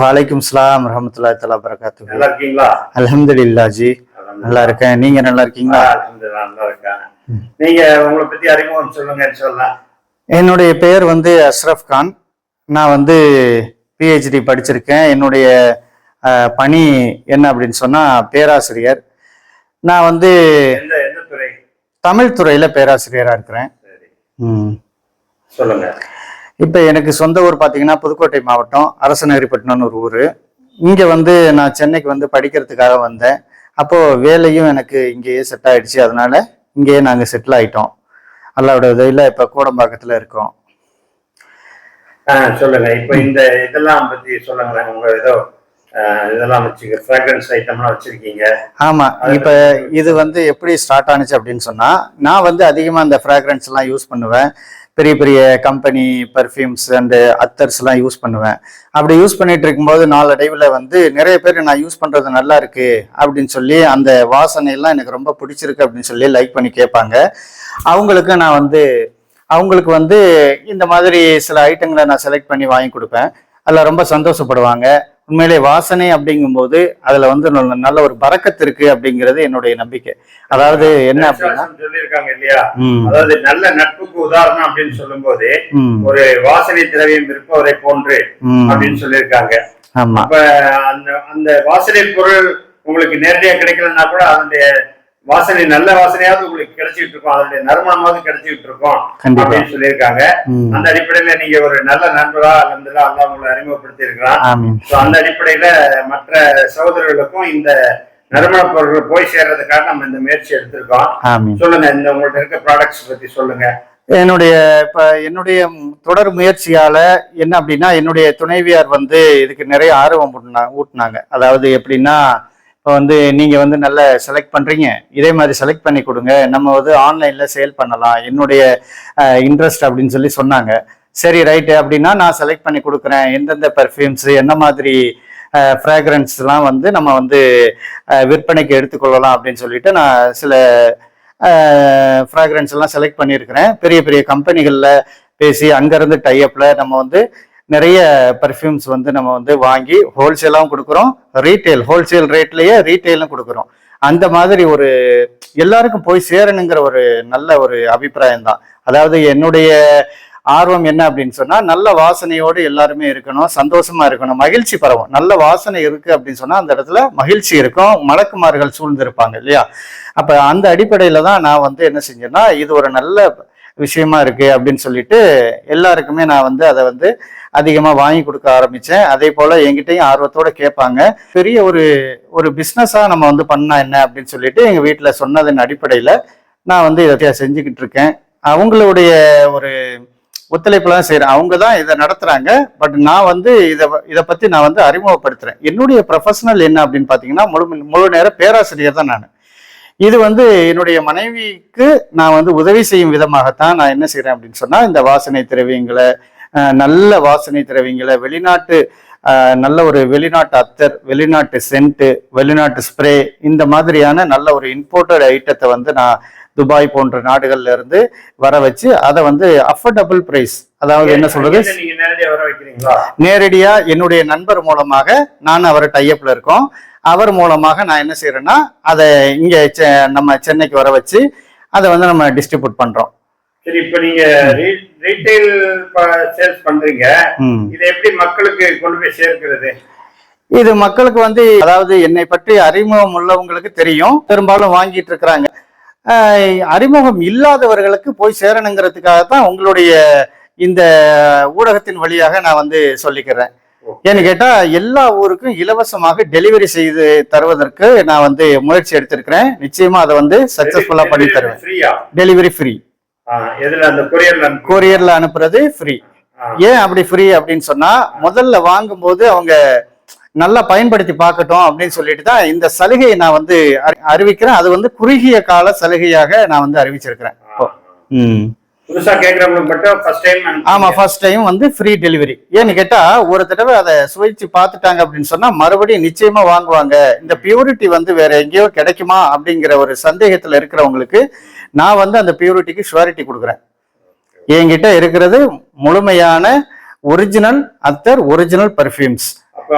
வலைக்கும் சலாம் ரஹமத்துல்லாஹி தலா வரகாத்து நல்லா இருக்கீங்களா அல்ஹம்துலில்லாஹ் ஜி. நல்லா இருக்கேன் நீங்க நல்லா இருக்கீங்களா நல்லா இருக்கேன் நீங்க உங்களை பத்தி அறிமுகம் சொல்லுங்க சொல்லலாம் என்னுடைய பெயர் வந்து அஷ்ரஃப் கான். நான் வந்து பிஹெச்டி படிச்சிருக்கேன். என்னுடைய பணி என்ன அப்படின்னு சொன்னா பேராசிரியர். நான் வந்து தமிழ் துறையில பேராசிரியரா இருக்கிறேன். சொல்லுங்க. இப்போ எனக்கு சொந்த ஊர் பார்த்தீங்கன்னா புதுக்கோட்டை மாவட்டம் அரசநகரிப்பட்டினம்னு ஒரு ஊர். இங்கே வந்து நான் சென்னைக்கு வந்து படிக்கிறதுக்காக வந்தேன். அப்போது வேலையும் எனக்கு இங்கேயே செட் ஆயிடுச்சு. அதனால இங்கேயே நாங்கள் செட்டில் ஆயிட்டோம். அல்லாவோட உதவியில் இப்போ கோடம்பாக்கத்தில் இருக்கோம். சொல்லுங்க. இப்போ இந்த இதெல்லாம் பத்தி சொல்லுங்களேன். உங்க ஏதோ இதெல்லாம் வச்சுக்க ஃப்ராக்ரன்ஸ் ஐட்டம்லாம் வச்சிருக்கீங்க. ஆமாம் இப்போ இது வந்து எப்படி ஸ்டார்ட் ஆனுச்சு அப்படின்னு சொன்னால் நான் வந்து அதிகமாக இந்த ஃப்ராக்ரன்ஸ் எல்லாம் யூஸ் பண்ணுவேன். பெரிய பெரிய கம்பெனி பர்ஃப்யூம்ஸ் அண்டு அத்தர்ஸ்லாம் யூஸ் பண்ணுவேன். அப்படி யூஸ் பண்ணிட்டு இருக்கும்போது நாளடைவில் வந்து நிறைய பேர் நான் யூஸ் பண்ணுறது நல்லா இருக்கு அப்படின்னு சொல்லி அந்த வாசனையெல்லாம் எனக்கு ரொம்ப பிடிச்சிருக்கு அப்படின்னு சொல்லி லைக் பண்ணி கேட்பாங்க. அவங்களுக்கு நான் வந்து அவங்களுக்கு வந்து இந்த மாதிரி சில ஐட்டங்களை நான் செலக்ட் பண்ணி வாங்கி கொடுப்பேன். அதில் ரொம்ப சந்தோஷப்படுவாங்க. உண்மையிலே வாசனை அப்படிங்கும்போது அதுல வந்து நல்ல- ஒரு பறக்கத்து இருக்கு அப்படிங்கிறது என்னுடைய நம்பிக்கை. அதாவது என்ன அப்படின்னா சொல்லியிருக்காங்க இல்லையா? அதாவது நல்ல நட்புக்கு உதாரணம் அப்படின்னு சொல்லும்போது ம், ஒரு வாசனை திரவியம் இருப்பவரை போன்று. அப்படின்னு சொல்லியிருக்காங்க. ஆமா. அப்ப அந்த அந்த வாசனை பொருள் உங்களுக்கு நேரடியா கிடைக்கலன்னா கூட அதனுடைய வாசனை நல்ல வாசனையாவது உங்களுக்கு கிடைச்சிட்டு இருக்கும் அதனுடைய நறுமணமாவது கிடைச்சிட்டு இருக்கும் அப்படின்னு சொல்லியிருக்காங்க. அந்த அடிப்படையில நீங்க ஒரு நல்ல நண்பரா அல்லது அல்லா உங்களை அறிமுகப்படுத்தி So, அந்த அடிப்படையில மற்ற சகோதரர்களுக்கும் இந்த நறுமண பொருட்கள் போய் சேர்றதுக்காக நம்ம இந்த முயற்சி எடுத்திருக்கோம். சொல்லுங்க இந்த உங்கள்ட்ட இருக்க ப்ராடக்ட்ஸ் பத்தி சொல்லுங்க. என்னுடைய இப்ப என்னுடைய தொடர் முயற்சியால என்ன அப்படின்னா என்னுடைய துணைவியார் வந்து இதுக்கு நிறைய ஆர்வம் ஊட்டினா ஊட்டினாங்க. அதாவது எப்படின்னா இப்போ வந்து நீங்கள் வந்து நல்ல செலக்ட் பண்ணுறீங்க இதே மாதிரி செலக்ட் பண்ணி கொடுங்க. நம்ம வந்து ஆன்லைனில் சேல் பண்ணலாம். என்னுடைய இன்ட்ரெஸ்ட் அப்படின்னு சொல்லி சொன்னாங்க. சரி ரைட்டு அப்படின்னா நான் செலக்ட் பண்ணி கொடுக்குறேன். எந்தெந்த பர்ஃப்யூம்ஸ் என்ன மாதிரி ஃப்ராக்ரன்ஸ்லாம் வந்து நம்ம வந்து விற்பனைக்கு எடுத்துக்கொள்ளலாம் அப்படின்னு சொல்லிட்டு நான் சில ஃப்ராக்ரன்ஸ் எல்லாம் செலக்ட் பண்ணியிருக்கிறேன். பெரிய பெரிய கம்பெனிகளில் பேசி அங்கேருந்து டைஅப்பில் நம்ம வந்து நிறைய பர்ஃப்யூம்ஸ் வந்து நம்ம வந்து வாங்கி ஹோல்சேலாகவும் கொடுக்குறோம். ரீட்டைல் ஹோல்சேல் ரேட்லேயே ரீட்டைலும் கொடுக்குறோம். அந்த மாதிரி ஒரு எல்லாருக்கும் போய் சேரணுங்கிற ஒரு நல்ல ஒரு அபிப்பிராயம் தான். அதாவது என்னுடைய ஆர்வம் என்ன அப்படின்னு சொன்னா நல்ல வாசனையோடு எல்லாருமே இருக்கணும் சந்தோஷமா இருக்கணும் மகிழ்ச்சி பரவும். நல்ல வாசனை இருக்கு அப்படின்னு சொன்னா அந்த இடத்துல மகிழ்ச்சி இருக்கும் மலக்குமார்கள் சூழ்ந்திருப்பாங்க இல்லையா? அப்ப அந்த அடிப்படையில தான் நான் வந்து என்ன செஞ்சேன்னா இது ஒரு நல்ல விஷயமா இருக்கு அப்படின்னு சொல்லிட்டு எல்லாருக்குமே நான் வந்து அதை வந்து அதிகமாக வாங்கி கொடுக்க ஆரம்பித்தேன் அதே போல் எங்கிட்டையும் ஆர்வத்தோட கேட்பாங்க. பெரிய ஒரு ஒரு பிஸ்னஸாக நம்ம வந்து பண்ணால் என்ன அப்படின்னு சொல்லிட்டு எங்கள் வீட்டில் சொன்னதன் அடிப்படையில் நான் வந்து இதை செஞ்சுக்கிட்டு இருக்கேன். அவங்களுடைய ஒரு ஒத்துழைப்புல தான் அவங்க தான் இதை நடத்துகிறாங்க பட் நான் வந்து இதை இதை பற்றி நான் வந்து அறிமுகப்படுத்துகிறேன் என்னுடைய ப்ரொஃபஷனல் என்ன அப்படின்னு பார்த்தீங்கன்னா முழு முழு நேரம் பேராசிரியர் தான் நான். இது வந்து என்னுடைய மனைவிக்கு நான் வந்து உதவி செய்யும் விதமாகத்தான் நான் என்ன செய்றேன் அப்படின்னு சொன்னா இந்த வாசனை திரவியங்களை நல்ல வாசனை திரவியங்களை வெளிநாட்டு நல்ல ஒரு வெளிநாட்டு அத்தர் வெளிநாட்டு சென்ட்டு வெளிநாட்டு ஸ்ப்ரே இந்த மாதிரியான நல்ல ஒரு இம்போர்ட்டட் ஐட்டத்தை வந்து நான் துபாய் போன்ற நாடுகள்ல இருந்து வர வச்சு அதை வந்து அஃபோர்டபுள் பிரைஸ் அதாவது என்ன சொல்றது? இதை நீங்க நேரடியா வர வைக்கிறீங்களா? நேரடியா என்னுடைய நண்பர் மூலமாக நான் அவர் டைப்ல இருக்கோம். அவர் மூலமாக நான் என்ன செய்யறேன்னா அதை இங்க நம்ம சென்னைக்கு வர வச்சு அதை வந்து நம்ம டிஸ்ட்ரிபியூட் பண்றோம். சரி இப்ப நீங்க ரீட்டைல் சேல்ஸ் பண்றீங்க. இதை எப்படி மக்களுக்கு கொண்டு போய் சேர்க்கிறது? இது மக்களுக்கு வந்து அதாவது என்னை பற்றி அறிமுகம் உள்ளவங்களுக்கு தெரியும். பெரும்பாலும் வாங்கிட்டு இருக்கிறாங்க. அறிமுகம் இல்லாதவர்களுக்கு போய் சேரணுங்கிறதுக்காக தான் உங்களுடைய இந்த ஊடகத்தின் வழியாக நான் வந்து சொல்லிக்கிறேன். ஏன்னு கேட்டா எல்லா ஊருக்கும் இலவசமாக டெலிவரி செய்து தருவதற்கு நான் வந்து முயற்சி எடுத்திருக்கிறேன். நிச்சயமா அதை வந்து சக்சஸ்ஃபுல்லா பண்ணி தருவேன். டெலிவரி ஃப்ரீ கொரியர்ல அனுப்பு- கொரியர்ல அனுப்புறது? ஃப்ரீ. ஏன் அப்படி ஃப்ரீ அப்படின்னு சொன்னா முதல்ல வாங்கும்போது அவங்க நல்லா பயன்படுத்தி பார்க்கட்டும் அப்படின்னு சொல்லிட்டு தான் இந்த சலுகையை நான் வந்து அறி- அறிவிக்கிறேன். அது வந்து குறுகிய கால சலுகையாக நான் வந்து அறிவிச்சிருக்கிறேன். இப்போ ம். புதுசா கேக்குறவங்களுக்கு மட்டும் ஃபர்ஸ்ட் டைம் ஆமா ஃபர்ஸ்ட் டைம் வந்து ஃப்ரீ டெலிவரி ஏன்னு கேட்டா ஒரு தடவை அதை சுவைச்சு பார்த்துட்டாங்க அப்படின்னு சொன்னா மறுபடியும் நிச்சயமா வாங்குவாங்க. இந்த பியூரிட்டி வந்து வேற எங்கேயோ கிடைக்குமா அப்படிங்கிற ஒரு சந்தேகத்துல இருக்கிறவங்களுக்கு நான் வந்து அந்த பியூரிட்டிக்கு ஷுவாரிட்டி கொடுக்குறேன். என்கிட்ட இருக்கிறது முழுமையான ஒரிஜினல் அத்தர் ஒரிஜினல் பர்ஃப்யூம்ஸ்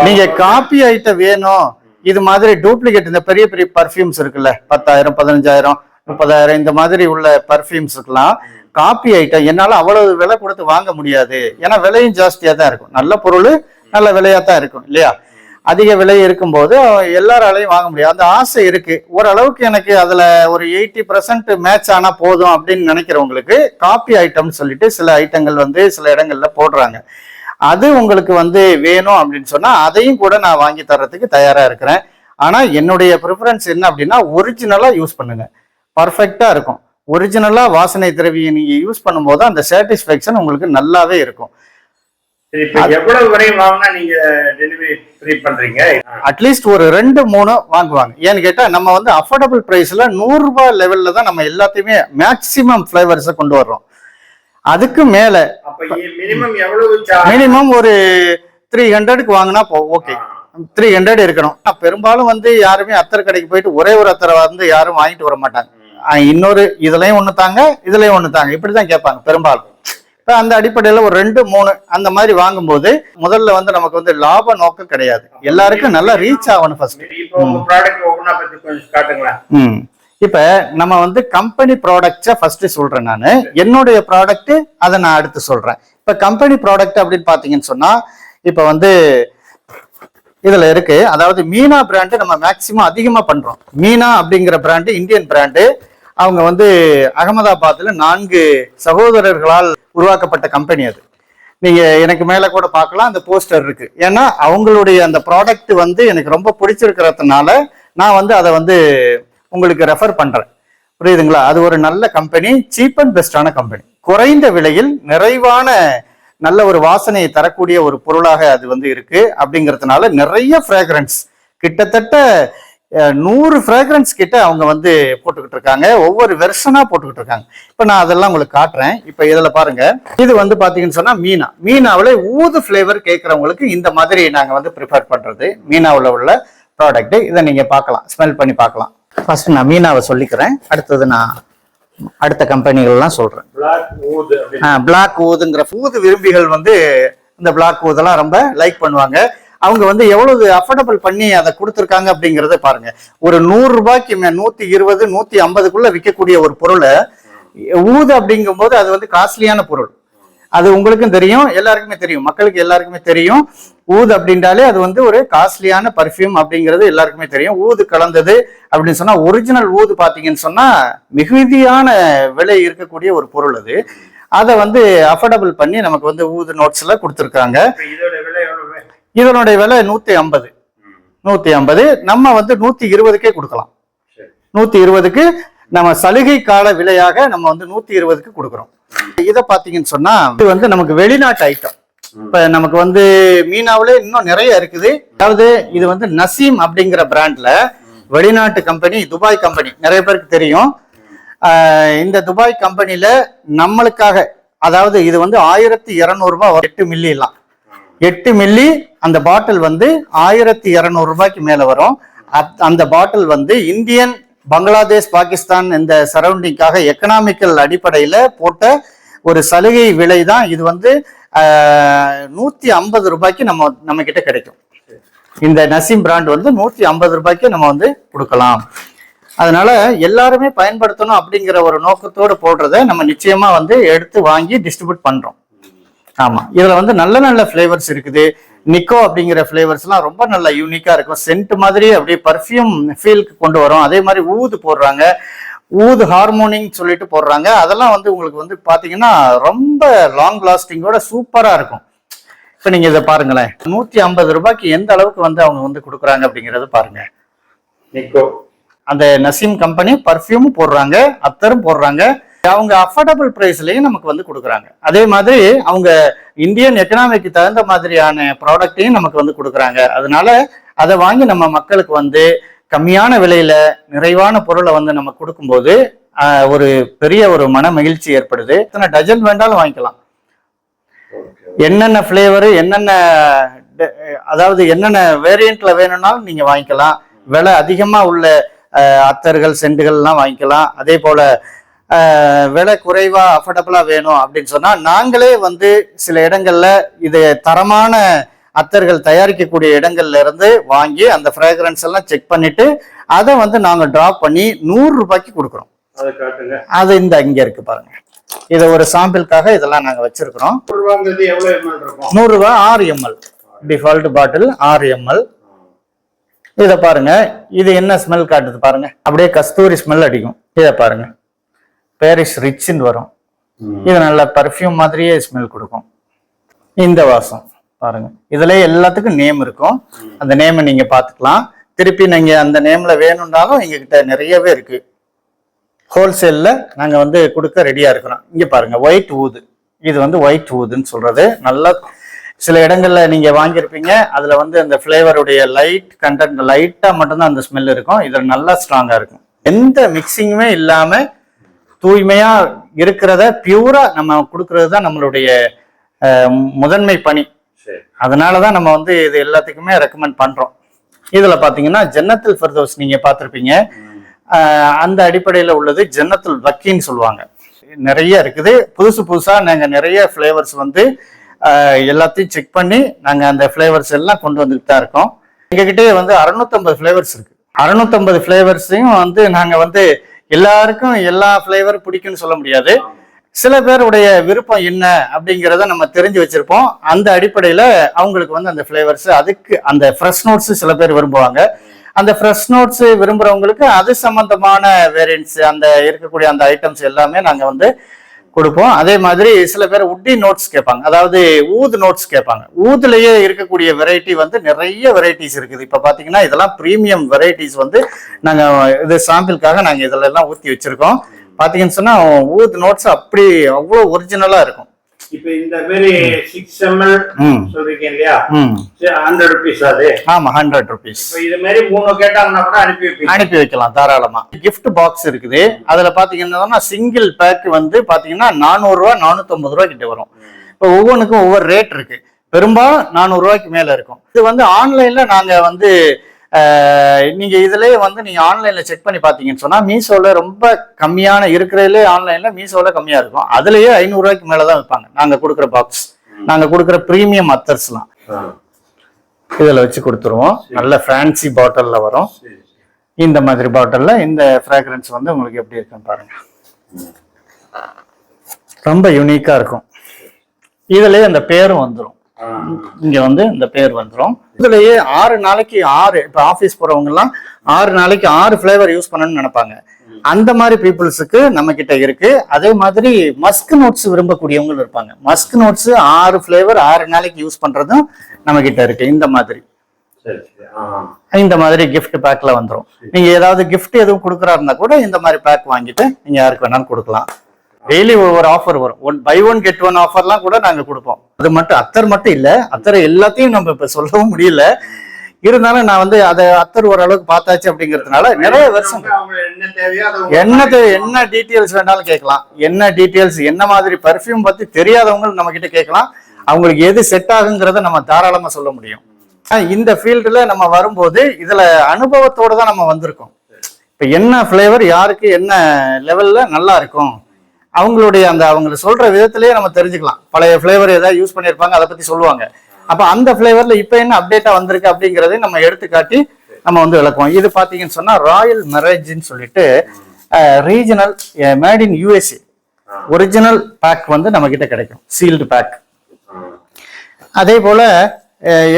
நீங்க காப்பி ஐட்டம் வேணும். இது மாதிரி டூப்ளிகேட் இந்த பெரிய பெரிய பர்ஃப்யூம்ஸ் இருக்குல்ல பத்தாயிரம் பதினஞ்சாயிரம் முப்பதாயிரம் இந்த மாதிரி உள்ள பர்ஃப்யூம்ஸுக்கெல்லாம் காப்பி ஐட்டம் என்னால் அவ்வளவு விலை கொடுத்து வாங்க முடியாது. ஏன்னா விலையும் ஜாஸ்தியாக தான் இருக்கும். நல்ல பொருள் நல்ல விலையாக தான் இருக்கும் இல்லையா? அதிக விலை இருக்கும்போது எல்லாராலையும் வாங்க முடியாது. அந்த ஆசை இருக்கு. ஓரளவுக்கு எனக்கு அதில் ஒரு எயிட்டி பர்சன்ட் மேட்ச் ஆனால் போதும் அப்படின்னு நினைக்கிறவங்களுக்கு காப்பி ஐட்டம்னு சொல்லிட்டு சில ஐட்டங்கள் வந்து சில இடங்கள்ல போடுறாங்க. அது உங்களுக்கு வந்து வேணும் அப்படின்னு சொன்னால் அதையும் கூட நான் வாங்கி தர்றதுக்கு தயாராக இருக்கிறேன். ஆனால் என்னுடைய ப்ரிஃபரன்ஸ் என்ன அப்படின்னா ஒரிஜினலாக யூஸ் பண்ணுங்க. பர்ஃபெக்டாக இருக்கும். ஒரிஜினலா வாசனை திரவியை நீங்க யூஸ் பண்ணும்போது அந்த சாட்டிஸ்ஃபேக்ஷன் உங்களுக்கு நல்லாவே இருக்கும். எவ்வளவு வரை வாங்கினா நீங்க டெலிவரி ஃப்ரீ பண்றீங்க? அட்லீஸ்ட் ஒரு ரெண்டு மூணு வாங்குவாங்க. ஏன்னு கேட்டா நம்ம வந்து அஃபோர்டபுள் பிரைஸ்ல நூறு ரூபாய் லெவல்ல தான் நம்ம எல்லாத்தையுமே மேக்சிமம் ஃபிளேவர்ஸை கொண்டு வர்றோம். அதுக்கு மேல மினிமம் எவ்வளவு? மினிமம் ஒரு த்ரீ ஹண்ட்ரடுக்கு வாங்கினா போ ஓகே. த்ரீ ஹண்ட்ரட் இருக்கணும். பெரும்பாலும் வந்து யாருமே அத்தர் கடைக்கு போயிட்டு ஒரே ஒரு அத்தரை வந்து யாரும் வாங்கிட்டு வர மாட்டாங்க. இன்னொரு இதுலயும் ஒண்ணு தாங்க இதுலயும் ஒண்ணு தாங்க. இப்படிதான் கேட்பாங்க பெரும்பாலும். இப்ப அந்த அடிப்படையில ஒரு ரெண்டு மூணு அந்த மாதிரி வாங்கும்போது முதல்ல வந்து நமக்கு வந்து லாப நோக்கம் கிடையாது. எல்லாருக்கும் நல்லா ரீச் ஆகணும் ஃபர்ஸ்ட் இப்போ நம்ம வந்து கம்பெனி ப்ராடக்ட்ஸை ஃபர்ஸ்ட் சொல்றேன் நான். என்னுடைய ப்ராடக்ட் அதை நான் அடுத்து சொல்றேன். இப்ப கம்பெனி ப்ராடக்ட் அப்படின்னு பாத்தீங்கன்னு சொன்னா இப்ப வந்து இதுல இருக்கு. அதாவது மீனா பிராண்டு நம்ம மேக்சிமம் அதிகமா பண்றோம். மீனா அப்படிங்கிற பிராண்டு இந்தியன் பிராண்டு அவங்க வந்து அகமதாபாத்தில் நான்கு சகோதரர்களால் உருவாக்கப்பட்ட கம்பெனி அது. நீங்கள் எனக்கு மேலே கூட பார்க்கலாம் அந்த போஸ்டர் இருக்குது ஏன்னா அவங்களுடைய அந்த ப்ராடக்ட் வந்து எனக்கு ரொம்ப பிடிச்சிருக்கிறதுனால நான் வந்து அதை வந்து உங்களுக்கு ரெஃபர் பண்ணுறேன் புரியுதுங்களா? அது ஒரு நல்ல கம்பெனி சீப் அண்ட் பெஸ்டான கம்பெனி குறைந்த விலையில் நிறைவான நல்ல ஒரு வாசனையை தரக்கூடிய ஒரு பொருளாக அது வந்து இருக்கு. அப்படிங்கிறதுனால நிறைய ஃப்ராக்ரன்ஸ் கிட்டத்தட்ட நூறு ஃப்ராக்ரன்ஸ் கிட்ட அவங்க வந்து போட்டுக்கிட்டு இருக்காங்க. ஒவ்வொரு வெர்ஷனா போட்டுக்கிட்டு இருக்காங்க. இப்ப நான் அதெல்லாம் உங்களுக்கு காட்டுறேன். இப்ப இதுல பாருங்க. இது வந்து பாத்தீங்கன்னு சொன்னா மீனா. மீனாவில் ஊது ஃபிளேவர் கேட்கறவங்களுக்கு இந்த மாதிரி நாங்க வந்து ப்ரிஃபர் பண்றது. மீனாவில் உள்ள ப்ராடக்ட் இதை நீங்க பார்க்கலாம். ஸ்மெல் பண்ணி பார்க்கலாம். ஃபர்ஸ்ட் நான் மீனாவை சொல்லிக்கிறேன். அடுத்தது நான் அடுத்த கம்பெனிகள்லாம் அப்படின்னு. பிளாக் ஊதுங்கிற ஊது விரும்பிகள் வந்து இந்த பிளாக் ஊதெல்லாம் ரொம்ப லைக் பண்ணுவாங்க. அவங்க வந்து எவ்வளவு அஃபோர்டபுள் பண்ணி அதை கொடுத்துருக்காங்க அப்படிங்கிறத பாருங்க. ஒரு நூறு ரூபாய்க்கு மே- நூத்தி இருபது நூத்தி ஐம்பதுக்குள்ள விற்கக்கூடிய ஒரு பொருளை ஊது அப்படிங்கும்போது அது வந்து காஸ்ட்லியான பொருள். அது உங்களுக்கும் தெரியும் எல்லாருக்குமே தெரியும் மக்களுக்கு எல்லாருக்குமே தெரியும். ஊது அப்படின்றாலே அது வந்து ஒரு காஸ்ட்லியான பர்ஃப்யூம் அப்படிங்கிறது எல்லாருக்குமே தெரியும். ஊது கலந்தது அப்படின்னு சொன்னா ஒரிஜினல் ஊது பாத்தீங்கன்னு சொன்னா மிகுதியான விலை இருக்கக்கூடிய ஒரு பொருள் அது. அதை வந்து அஃபோர்டபுள் பண்ணி நமக்கு வந்து ஊது நோட்ஸ்ல கொடுத்துருக்காங்க. இதோட இதனுடைய விலை நூத்தி ஐம்பது. நூத்தி ஐம்பது. நம்ம வந்து நூத்தி இருபதுக்கே கொடுக்கலாம். நூத்தி இருபதுக்கு நம்ம சலுகை கால விலையாக நம்ம வந்து நூத்தி இருபதுக்கு கொடுக்குறோம். இதை பாத்தீங்கன்னு சொன்னா இது வந்து நமக்கு வெளிநாட்டு ஐட்டம் இப்ப நமக்கு வந்து மீனாவிலே இன்னும் நிறைய இருக்குது. அதாவது இது வந்து நசீம் அப்படிங்கிற பிராண்ட்ல வெளிநாட்டு கம்பெனி துபாய் கம்பெனி நிறைய பேருக்கு தெரியும். இந்த துபாய் கம்பெனில நம்மளுக்காக அதாவது இது வந்து ஆயிரத்தி இருநூறு ரூபாய் வரும். எட்டு மில்லிலாம் எட்டு மில்லி அந்த பாட்டில் வந்து ஆயிரத்தி இரநூறு ரூபாய்க்கு மேல வரும். அந்த பாட்டில் வந்து இந்தியன் பங்களாதேஷ் பாகிஸ்தான் இந்த சரௌண்டிங்காக எக்கனாமிக்கல் அடிப்படையில போட்ட ஒரு சலுகை விலை தான் இது வந்து நூத்தி ஐம்பது ரூபாய்க்கு நம்ம நம்ம கிட்ட கிடைக்கும். இந்த நசீம் பிராண்ட் வந்து நூத்தி ஐம்பது ரூபாய்க்கு நம்ம வந்து கொடுக்கலாம். அதனால எல்லாருமே பயன்படுத்தணும் அப்படிங்கிற ஒரு நோக்கத்தோடு போடுறத நம்ம நிச்சயமா வந்து எடுத்து வாங்கி டிஸ்ட்ரிபியூட் பண்றோம். ஆமா. இதுல வந்து நல்ல நல்ல ஃபிளேவர்ஸ் இருக்குது. நிக்கோ அப்படிங்கிற ஃபிளேவர்ஸ்லாம் ரொம்ப நல்ல யூனிக்கா இருக்கும். சென்ட் மாதிரி அப்படியே பர்ஃப்யூம் ஃபீலுக்கு கொண்டு வரும். அதே மாதிரி ஊது போடுறாங்க. ஊது ஹார்மோனிங் சொல்லிட்டு போடுறாங்க. அதெல்லாம் வந்து உங்களுக்கு வந்து பாத்தீங்கன்னா ரொம்ப லாங் லாஸ்டிங்கோட சூப்பரா இருக்கும். இப்ப நீங்க இதை பாருங்களேன். நூத்தி ஐம்பது ரூபாய்க்கு எந்த அளவுக்கு வந்து அவங்க வந்து கொடுக்குறாங்க அப்படிங்கறது பாருங்க. நிக்கோ அந்த நசீம் கம்பெனி பர்ஃப்யூமும் போடுறாங்க. அத்தரும் போடுறாங்க. அவங்க அஃபோர்டபுள் பிரைஸ்லயும் நமக்கு வந்து கொடுக்குறாங்க. அதே மாதிரி அவங்க இந்தியன் எக்கனாமிக்கு தகுந்த மாதிரியான ப்ராடக்ட்டையும் நமக்கு வந்து கொடுக்குறாங்க. அதனால அதை வாங்கி நம்ம மக்களுக்கு வந்து கம்மியான விலையில நிறைவான பொருளை வந்து நம்ம கொடுக்கும்போது ஒரு பெரிய ஒரு மன மகிழ்ச்சி ஏற்படுது. எத்தனை டஜன் வேண்டாலும் வாங்கிக்கலாம். என்னென்ன ஃப்ளேவரு என்னென்ன அதாவது என்னென்ன வேரியண்ட்ல வேணும்னாலும் நீங்க வாங்கிக்கலாம். விலை அதிகமா உள்ள அத்தர்கள் செண்டுகள்லாம் வாங்கிக்கலாம். அதே போல விலை குறைவா அஃபோர்டபுளா வேணும் அப்படின்னு சொன்னா நாங்களே வந்து சில இடங்கள்ல இது தரமான அத்தர்கள் தயாரிக்கக்கூடிய இடங்கள்ல இருந்து வாங்கி அந்த ஃப்ராக்ரன்ஸ் எல்லாம் செக் பண்ணிட்டு அதை வந்து நாங்க டிராப் பண்ணி நூறு ரூபாய்க்கு கொடுக்குறோம். அதை இந்த இங்க இருக்கு பாருங்க. இது ஒரு சாம்பிளுக்காக இதெல்லாம் நாங்க வச்சிருக்கிறோம். நூறு ரூபாங்கிறது எவ்வளவு எம்எல் இருக்கும்? நூறு ரூபாய் ஆறு எம்எல் டிஃபால்ட் பாட்டில் ஆறு எம்எல் இதை பாருங்க. இது என்ன ஸ்மெல் காட்டுது பாருங்க. அப்படியே கஸ்தூரி ஸ்மெல் அடிக்கும். இதை பாருங்க. பேரிஸ் ரிச்னு வரும். இது நல்ல பர்ஃப்யூம் மாதிரியே ஸ்மெல் கொடுக்கும். இந்த வாசம் பாருங்க. இதுல எல்லாத்துக்கும் நேம் இருக்கும். அந்த நேமை நீங்க பாத்துக்கலாம் திருப்பி நீங்க அந்த நேம்ல வேணும்னாலும் எங்ககிட்ட நிறையவே இருக்கு. ஹோல்சேல்ல நாங்க வந்து கொடுக்க ரெடியா இருக்கிறோம். இங்க பாருங்க ஒயிட் ஊது இது வந்து ஒயிட் ஊதுன்னு சொல்றது. நல்லா சில இடங்கள்ல நீங்க வாங்கியிருப்பீங்க. அதுல வந்து அந்த ஃபிளேவருடைய லைட் கண்டென்ட் லைட்டா மட்டும்தான் அந்த ஸ்மெல் இருக்கும். இதுல நல்லா ஸ்ட்ராங்கா இருக்கும். எந்த மிக்சிங்குமே இல்லாம தூய்மையா இருக்கிறத பியூரா நம்ம கொடுக்கறது தான் நம்மளுடைய முதன்மை பணி. சரி. அதனால தான் நம்ம வந்து இது எல்லாத்துக்குமே ரெக்கமெண்ட் பண்றோம். இதுல பாத்தீங்கன்னா ஜன்னத்துல் ஃபர்தோஸ் நீங்க பார்த்திருப்பீங்க அந்த அடிப்படையில் உள்ளது ஜன்னத்துல் வக்கின்னு சொல்லுவாங்க. நிறைய இருக்குது. புதுசு புதுசா நாங்க நிறைய ஃப்ளேவர்ஸ் வந்து எல்லாத்தையும் செக் பண்ணி நாங்க அந்த ஃப்ளேவர்ஸ் எல்லாம் கொண்டு வந்துட்டு தான் இருக்கோம். எங்ககிட்டயே வந்து அறுநூத்தம்பது ஃப்ளேவர்ஸ் இருக்கு. அறுநூத்தம்பது ஃப்ளேவர்ஸையும் வந்து நாங்க வந்து எல்லாருக்கும் எல்லா ஃப்ளேவர் பிடிக்கும்னு சொல்ல முடியாது. சில பேருடைய விருப்பம் என்ன அப்படிங்கிறத நம்ம தெரிஞ்சு வச்சிருப்போம். அந்த அடிப்படையில் அவங்களுக்கு வந்து அந்த ஃப்ளேவர்ஸ் அதுக்கு அந்த ஃப்ரெஷ் நோட்ஸ் சில பேர் விரும்புவாங்க. அந்த ஃப்ரெஷ் நோட்ஸ் விரும்புறவங்களுக்கு அது சம்பந்தமான வேரியன்ட்ஸ் அந்த இருக்கக்கூடிய அந்த ஐட்டம்ஸ் எல்லாமே நாங்கள் வந்து கொடுப்போம். அதே மாதிரி சில பேர் உட்டி நோட்ஸ் கேட்பாங்க. அதாவது ஊது நோட்ஸ் கேட்பாங்க. ஊதுலயே இருக்கக்கூடிய வெரைட்டி வந்து நிறைய வெரைட்டிஸ் இருக்குது. இப்ப பாத்தீங்கன்னா இதெல்லாம் ப்ரீமியம் வெரைட்டிஸ் வந்து நாங்க இது சாம்பிளுக்காக நாங்க இதில் எல்லாம் ஊத்தி வச்சிருக்கோம். பாத்தீங்கன்னு சொன்னா ஊது நோட்ஸ் அப்படி அவ்வளவு ஒரிஜினலா இருக்கும். இப்ப இந்த மாதிரி சிக்ஸ் எம்எல் சொல்றீங்க இல்லையா? ஹண்ட்ரட் ருபீஸ் அது. ஆமா ஹண்ட்ரட் ருபீஸ் இது மாதிரி மூணு கேட்டாங்கன்னா கூட அனுப்பி வைப்பீங்க. அனுப்பி வைக்கலாம் தாராளமா. gift பாக்ஸ் இருக்குது. அதுல பாத்தீங்கன்னா சிங்கிள் பேக் வந்து பாத்தீங்கன்னா நானூறு ரூபா நானூத்தி ரூபா கிட்ட வரும். இப்போ ஒவ்வொன்றுக்கும் ஒவ்வொரு ரேட் இருக்கு. பெரும்பாலும் நானூறு ரூபாய்க்கு மேல இருக்கும். இது வந்து ஆன்லைன்ல நாங்க வந்து அஹ், நீங்க இதுலயே வந்து நீங்க ஆன்லைன்ல செக் பண்ணி பாத்தீங்கன்னு சொன்னா மீஷோல ரொம்ப கம்மியான இருக்கிறதுலே ஆன்லைன்ல மீஷோல கம்மியா இருக்கும். அதுலயே ஐநூறு ரூபாய்க்கு மேலதான் வைப்பாங்க நாங்க கொடுக்குற பாக்ஸ் நாங்க கொடுக்குற பிரீமியம் அத்தர்ஸ்லாம் இதுல வச்சு கொடுத்துருவோம். நல்ல ஃபேன்சி பாட்டில்ல வரும். இந்த மாதிரி பாட்டில்ல இந்த ஃப்ராக்ரன்ஸ் வந்து உங்களுக்கு எப்படி இருக்குன்னு பாருங்க. ரொம்ப யூனிக்கா இருக்கும். இதுலயே அந்த பேரும் வந்துடும் இங்க வந்து இந்த பேர் வந்துடும் இதுலயே ஆறு நாளைக்கு ஆறு இப்ப ஆபீஸ் போறவங்க எல்லாம் ஆறு நாளைக்கு ஆறு ஃபிளேவர் யூஸ் பண்ணணும்னு நினைப்பாங்க. அந்த மாதிரி பீப்புள்ஸுக்கு நம்ம கிட்ட இருக்கு. அதே மாதிரி மஸ்க் நோட்ஸ் விரும்பக்கூடியவங்க இருப்பாங்க. மஸ்க் நோட்ஸ் ஆறு ஃபிளேவர் ஆறு நாளைக்கு யூஸ் பண்றதும் நம்ம கிட்ட இருக்கு. இந்த மாதிரி. இந்த மாதிரி gift பேக்ல வந்துரும். நீங்க ஏதாவது gift எதுவும் கொடுக்குறா இருந்தா கூட இந்த மாதிரி பேக் வாங்கிட்டு நீங்க யாருக்கு வேணாலும் கொடுக்கலாம். டெய்லி ஒவ்வொரு ஆஃபர் வரும். One by one get one ஆஃபர்லாம் கூட நாங்கள் கொடுப்போம். அது மட்டும் அத்தர் மட்டும் இல்லை அத்தர் எல்லாத்தையும் நம்ம இப்போ சொல்லவும் முடியல. இருந்தாலும் நான் வந்து அதை அத்தர் ஓரளவுக்கு பார்த்தாச்சு அப்படிங்கிறதுனால நிறைய வருஷம் என்ன என்னது என்ன டீட்டெயில்ஸ் வேணாலும் கேட்கலாம். என்ன டீட்டெயில்ஸ் என்ன மாதிரி பர்ஃப்யூம் பற்றி தெரியாதவங்க நம்ம கிட்ட கேட்கலாம். அவங்களுக்கு எது செட் ஆகுங்கிறத நம்ம தாராளமாக சொல்ல முடியும். இந்த ஃபீல்டில் நம்ம வரும்போது இதில் அனுபவத்தோட தான் நம்ம வந்திருக்கோம். இப்போ என்ன ஃப்ளேவர் யாருக்கு என்ன லெவலில் நல்லா இருக்கும்? அவங்களுடைய அந்த அவங்க சொல்ற விதத்திலேயே நம்ம தெரிஞ்சுக்கலாம். பழைய ஃப்ளேவர் ஏதாவது யூஸ் பண்ணியிருப்பாங்க அதை பத்தி சொல்லுவாங்க. அப்ப அந்த ஃப்ளேவர்ல இப்ப என்ன அப்டேட்டா வந்திருக்கு அப்படிங்கறதையும் நம்ம எடுத்துக்காட்டி நம்ம வந்து விளக்குவோம். இது பாத்தீங்கன்னு சொன்னா ராயல் மெரேஜ்னு சொல்லிட்டு regional made in USA original pack வந்து நம்ம கிட்ட கிடைக்கும். சீல்டு பேக் அதே போல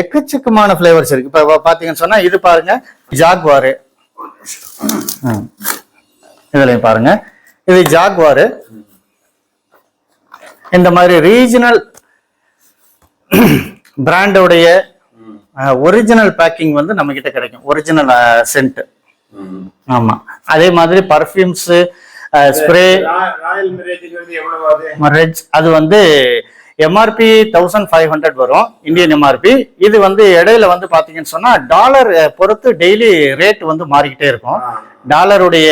எக்கச்சக்கமான ஃப்ளேவர்ஸ் இருக்கு. இப்ப பாத்தீங்கன்னு சொன்னா இது பாருங்க ஜாக்வாரு ம். இதுலயும் பாருங்க. இது ஜாக்வாரு இந்த மாதிரி ரீஜனல் பிராண்டோடைய ஒரிஜினல் பேக்கிங் வந்து நம்ம கிட்ட கிடைக்கும் ஒரிஜினல் சென்ட். ஆமா. அதே மாதிரி பர்ஃப்யூம்ஸ் ஸ்ப்ரே மரேஜ் அது வந்து எம்ஆர்பி தௌசண்ட் ஃபைவ் ஹண்ட்ரட் வரும். இந்தியன் எம்ஆர்பி இது வந்து இடையில வந்து பாத்தீங்கன்னு சொன்னா டாலர் பொறுத்து டெய்லி ரேட் வந்து மாறிக்கிட்டே இருக்கும். டாலருடைய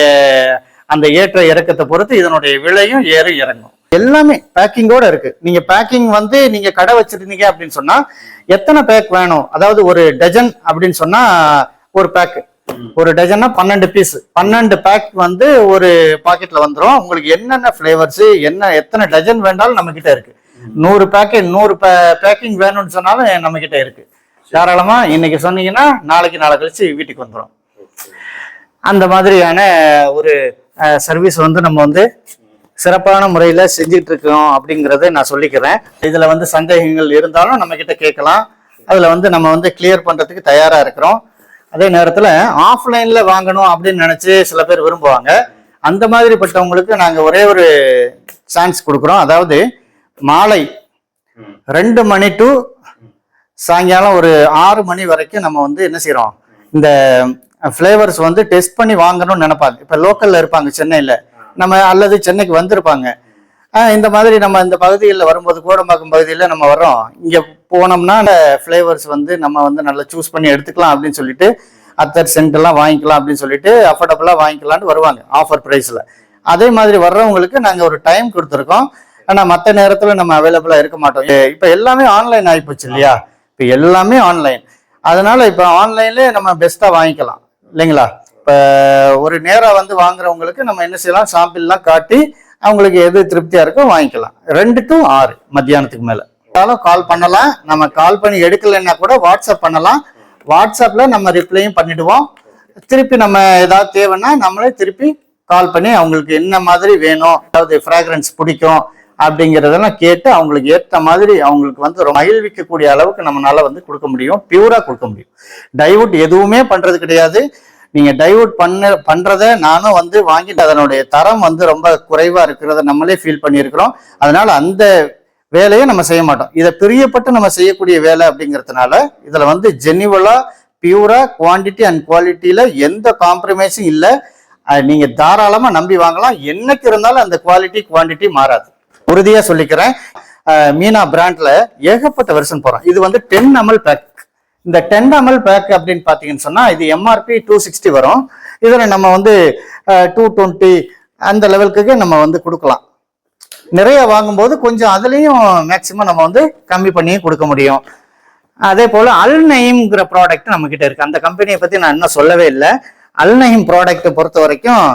அந்த ஏற்ற இறக்கத்தை பொறுத்து இதனுடைய விலையும் ஏறும் இறங்கும். எல்லாமே பேக்கிங்கோட இருக்கு. நீங்க பேக்கிங் வந்து நீங்க கடை வச்சிருந்தீங்க அப்படின்னு சொன்னா எத்தனை பேக் வேணும்? அதாவது ஒரு டஜன் அப்படின்னு சொன்னா ஒரு பேக் ஒரு டஜன்னா பன்னெண்டு பீஸ் பன்னெண்டு பேக் வந்து ஒரு பாக்கெட்ல வந்துடும் உங்களுக்கு என்னென்ன ஃபிளேவர்ஸ் என்ன எத்தனை டஜன் வேண்டாலும் நம்ம கிட்ட இருக்கு. நூறு பேக்கெட் நூறு பேக்கிங் வேணும்னு சொன்னாலும் நம்ம கிட்ட இருக்கு. தாராளமா இன்னைக்கு சொன்னீங்கன்னா நாளைக்கு நாளை கழிச்சு வீட்டுக்கு வந்துடும் அந்த மாதிரியான ஒரு சர்வீஸ் வந்து நம்ம வந்து சிறப்பான முறையில் செஞ்சுட்டு இருக்கோம் அப்படிங்கிறத நான் சொல்லிக்கிறேன். இதில் வந்து சந்தேகங்கள் இருந்தாலும் நம்ம கிட்ட கேட்கலாம். அதில் வந்து நம்ம வந்து கிளியர் பண்ணுறதுக்கு தயாராக இருக்கிறோம். அதே நேரத்தில் ஆஃப்லைனில் வாங்கணும் அப்படின்னு நினச்சி சில பேர் விரும்புவாங்க. அந்த மாதிரிப்பட்டவங்களுக்கு நாங்கள் ஒரே ஒரு சான்ஸ் கொடுக்குறோம். அதாவது மாலை ரெண்டு மணி டு சாயங்காலம் ஒரு ஆறு மணி வரைக்கும் நம்ம வந்து என்ன செய்கிறோம் இந்த ஃப்ளேவர்ஸ் வந்து டெஸ்ட் பண்ணி வாங்கணும்னு நினைப்பாங்க. இப்போ லோக்கலில் இருப்பாங்க சென்னையில். நம்ம அல்லது சென்னைக்கு வந்திருப்பாங்க. இந்த மாதிரி நம்ம இந்த பகுதியில் வரும்போது கோடம்பாக்கம் பகுதியில் நம்ம வர்றோம். இங்கே போனோம்னா அந்த ஃப்ளேவர்ஸ் வந்து நம்ம வந்து நல்லா சூஸ் பண்ணி எடுத்துக்கலாம் அப்படின்னு சொல்லிட்டு அத்தர் சென்ட் எல்லாம் வாங்கிக்கலாம் அப்படின்னு சொல்லிட்டு அஃபோர்டபுளாக வாங்கிக்கலாம்னு வருவாங்க ஆஃபர் ப்ரைஸில் அதே மாதிரி வர்றவங்களுக்கு நாங்கள் ஒரு டைம் கொடுத்துருக்கோம். ஆனால் மற்ற நேரத்தில் நம்ம அவைலபிளாக இருக்க மாட்டோம். இப்போ எல்லாமே ஆன்லைன் ஆகிப்போச்சு இல்லையா? இப்போ எல்லாமே ஆன்லைன் அதனால் இப்போ ஆன்லைன்லேயே நம்ம பெஸ்ட்டாக வாங்கிக்கலாம். இல்லைங்களா? இப்போ ஒரு நேராக வந்து வாங்குறவங்களுக்கு நம்ம என்ன செய்யலாம்? சாம்பிள்லாம் காட்டி அவங்களுக்கு எது திருப்தியாக இருக்கோ வாங்கிக்கலாம். ரெண்டு டு ஆறு மத்தியானத்துக்கு மேலே. இருந்தாலும் கால் பண்ணலாம். நம்ம கால் பண்ணி எடுக்கலைன்னா கூட வாட்ஸ்அப் பண்ணலாம். வாட்ஸ்அப்பில் நம்ம ரிப்ளையும் பண்ணிடுவோம். திருப்பி நம்ம ஏதாவது தேவைன்னா நம்மளே திருப்பி கால் பண்ணி அவங்களுக்கு என்ன மாதிரி வேணும் அதாவது ஃப்ராக்ரன்ஸ் பிடிக்கும் அப்படிங்கிறதெல்லாம் கேட்டு அவங்களுக்கு ஏற்ற மாதிரி அவங்களுக்கு வந்து ரொம்ப மகிழ்விக்கக்கூடிய அளவுக்கு நம்மளால வந்து கொடுக்க முடியும். பியூரா கொடுக்க முடியும். டைவுட் எதுவுமே பண்றது கிடையாது. நீங்க டைவர்ட் பண்ண பண்றத நானும் வந்து வாங்கிட்டு அதனுடைய தரம் வந்து ரொம்ப குறைவா இருக்கிறத நம்மளே ஃபீல் பண்ணியிருக்கிறோம். அதனால அந்த வேலையை நம்ம செய்ய மாட்டோம். இதை பிரியப்பட்டு நம்ம செய்யக்கூடிய வேலை அப்படிங்கிறதுனால இதுல வந்து ஜெனிவலா பியூரா குவாண்டிட்டி அண்ட் குவாலிட்டியில எந்த காம்ப்ரமைஸும் இல்லை. நீங்க தாராளமா நம்பி வாங்கலாம். என்னைக்கு இருந்தாலும் அந்த குவாலிட்டி குவாண்டிட்டி மாறாது. உறுதியா சொல்லிக்கிறேன். மீனா பிராண்ட்ல ஏகப்பட்ட வருஷன் போறோம். இது வந்து டென் எம்எல் பேக் இந்த டென் எம்எல் பேக் அப்படின்னு பார்த்தீங்கன்னு சொன்னால் இது எம்ஆர்பி டூ சிக்ஸ்டி வரும். இதில் நம்ம வந்து டூ டுவெண்ட்டி அந்த லெவலுக்கு நம்ம வந்து கொடுக்கலாம். நிறைய வாங்கும்போது கொஞ்சம் அதுலேயும் மேக்சிமம் நம்ம வந்து கம்மி பண்ணியும் கொடுக்க முடியும். அதே போல் அல்நெய்ம்ங்கிற ப்ராடக்ட் நம்மக்கிட்ட இருக்குது அந்த கம்பெனியை பற்றி நான் இன்னும் சொல்லவே இல்லை. அல்நெய்ம் ப்ராடக்ட்டை பொறுத்த வரைக்கும்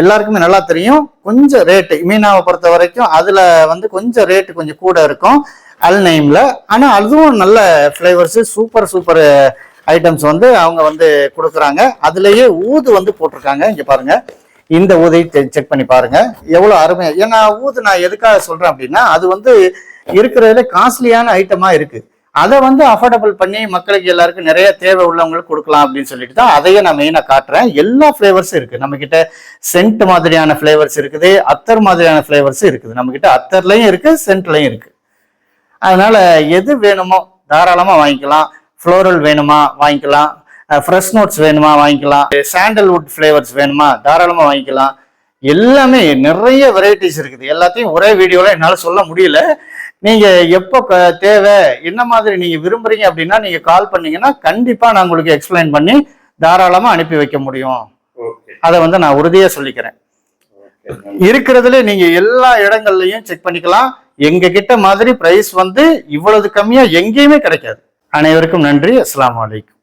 எல்லாருக்குமே நல்லா தெரியும். கொஞ்சம் ரேட்டு மீனாவை பொறுத்த வரைக்கும் அதில் வந்து கொஞ்சம் ரேட்டு கொஞ்சம் கூட இருக்கும். அல் நைமில் ஆனால் அதுவும் நல்ல ஃப்ளேவர்ஸு சூப்பர் சூப்பர் ஐட்டம்ஸ் வந்து அவங்க வந்து கொடுக்குறாங்க. அதுலேயே ஊது வந்து போட்டிருக்காங்க. இங்கே பாருங்க. இந்த ஊதை செக் பண்ணி பாருங்க. எவ்வளோ அருமை. ஏன்னா ஊது நான் எதுக்காக சொல்கிறேன் அப்படின்னா அது வந்து இருக்கிறதுல காஸ்ட்லியான ஐட்டமாக இருக்குது அதை வந்து அஃபோர்டபுள் பண்ணி மக்களுக்கு எல்லாருக்கும் நிறைய தேவை உள்ளவங்களுக்கு கொடுக்கலாம் அப்படின்னு சொல்லிட்டு தான் அதையே நான் மெயினாக காட்டுறேன். எல்லா ஃப்ளேவர்ஸும் இருக்குது நம்மக்கிட்ட சென்ட் மாதிரியான ஃப்ளேவர்ஸ் இருக்குது அத்தர் மாதிரியான ஃப்ளேவர்ஸும் இருக்குது. நம்மக்கிட்ட அத்தர்லையும் இருக்குது சென்ட்லையும் இருக்குது அதனால எது வேணுமோ தாராளமா வாங்கிக்கலாம். ஃப்ளோரல் வேணுமா வாங்கிக்கலாம். ஃப்ரெஷ் நோட்ஸ் வேணுமா வாங்கிக்கலாம். சாண்டல்வுட் ஃப்ளேவர்ஸ் வேணுமா தாராளமா வாங்கிக்கலாம். எல்லாமே நிறைய வெரைட்டிஸ் இருக்குது. எல்லாத்தையும் ஒரே வீடியோல என்னால சொல்ல முடியல. நீங்க எப்போ தேவை என்ன மாதிரி நீங்க விரும்புறீங்க அப்படின்னா நீங்க கால் பண்ணீங்கன்னா கண்டிப்பா நான் உங்களுக்கு எக்ஸ்பிளைன் பண்ணி தாராளமா அனுப்பி வைக்க முடியும். அதை வந்து நான் உறுதியா சொல்லிக்கிறேன். இருக்கிறதுல நீங்க எல்லா இடங்கள்லயும் செக் பண்ணிக்கலாம். எங்க கிட்ட மாதிரி பிரைஸ் வந்து இவ்வளவு கம்மியா எங்கேயுமே கிடைக்காது. அனைவருக்கும் நன்றி. அஸ்லாம் அலைக்கும்.